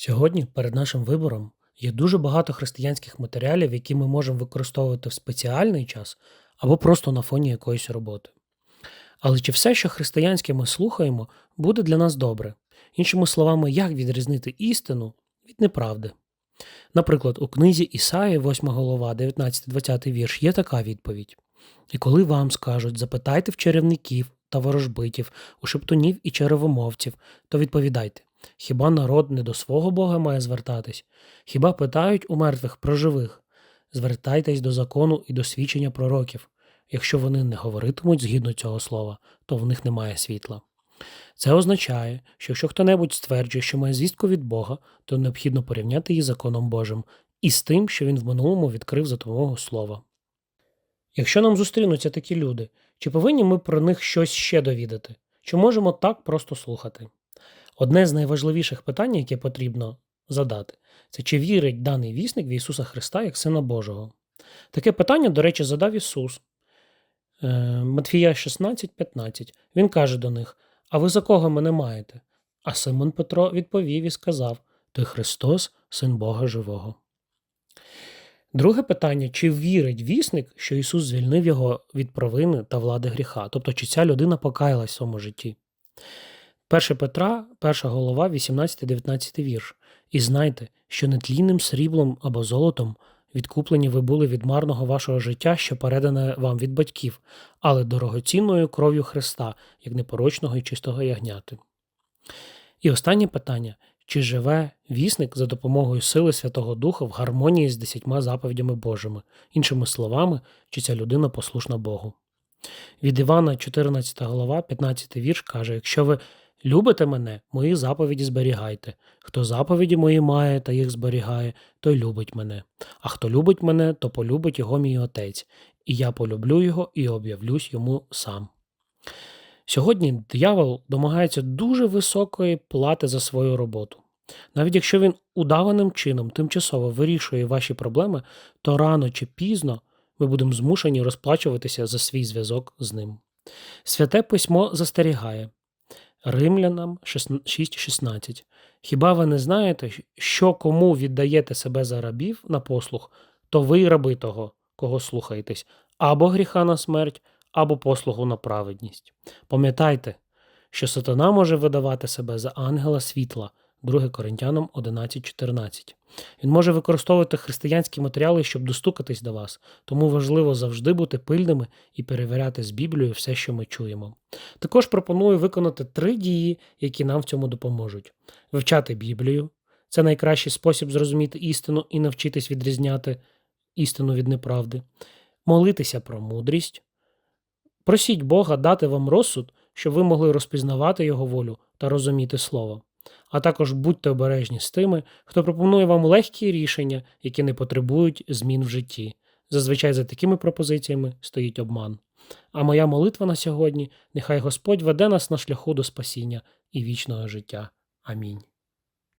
Сьогодні перед нашим вибором є дуже багато християнських матеріалів, які ми можемо використовувати в спеціальний час або просто на фоні якоїсь роботи. Але чи все, що християнське ми слухаємо, буде для нас добре? Іншими словами, як відрізнити істину від неправди? Наприклад, у книзі Ісаї, 8 голова, 19-20 вірш, є така відповідь: І коли вам скажуть, запитайте в чарівників та ворожбитів, у шептунів і черевомовців, то відповідайте: хіба народ не до свого Бога має звертатись? Хіба питають у мертвих про живих? Звертайтесь до закону і до свідчення пророків. Якщо вони не говоритимуть згідно цього слова, то в них немає світла. Це означає, що якщо хто-небудь стверджує, що має звістку від Бога, то необхідно порівняти її законом Божим і з тим, що він в минулому відкрив за допомогою слова. Якщо нам зустрінуться такі люди, чи повинні ми про них щось ще довідати? Чи можемо так просто слухати? Одне з найважливіших питань, яке потрібно задати, це чи вірить даний вісник в Ісуса Христа як Сина Божого. Таке питання, до речі, задав Ісус. Е, Матфія 16:15. Він каже до них: А ви за кого мене маєте? А Симон Петро відповів і сказав: Ти Христос, син Бога Живого. Друге питання: чи вірить вісник, що Ісус звільнив його від провини та влади гріха? Тобто, чи ця людина покаялась в своєму житті? 1 Петра, 1 голова, 18-19 вірш. І знайте, що нетлінним сріблом або золотом відкуплені ви були від марного вашого життя, що передане вам від батьків, але дорогоцінною кров'ю Христа, як непорочного і чистого ягняти. І останнє питання: чи живе вісник за допомогою сили Святого Духа в гармонії з десятьма заповідями Божими, іншими словами, чи ця людина послушна Богу? Від Івана, 14 голова, 15 вірш каже: Якщо ви любите мене, мої заповіді зберігайте. Хто заповіді мої має та їх зберігає, той любить мене. А хто любить мене, то полюбить його мій отець, і я полюблю його і об'явлюсь йому сам. Сьогодні диявол домагається дуже високої плати за свою роботу. Навіть якщо він удаваним чином тимчасово вирішує ваші проблеми, то рано чи пізно ми будемо змушені розплачуватися за свій зв'язок з ним. Святе письмо застерігає Римлянам 6.16. Хіба ви не знаєте, що кому віддаєте себе за рабів на послуг, то ви раби того, кого слухаєтесь, або гріха на смерть, або послугу на праведність. Пам'ятайте, що сатана може видавати себе за ангела світла, 2 Коринтянам 11.14. Він може використовувати християнські матеріали, щоб достукатись до вас, тому важливо завжди бути пильними і перевіряти з Біблією все, що ми чуємо. Також пропоную виконати три дії, які нам в цьому допоможуть: вивчати Біблію це найкращий спосіб зрозуміти істину і навчитись відрізняти істину від неправди, молитися про мудрість. Просіть Бога дати вам розсуд, щоб ви могли розпізнавати Його волю та розуміти Слово. А також будьте обережні з тими, хто пропонує вам легкі рішення, які не потребують змін в житті. Зазвичай за такими пропозиціями стоїть обман. А моя молитва на сьогодні нехай Господь веде нас на шляху до спасіння і вічного життя. Амінь.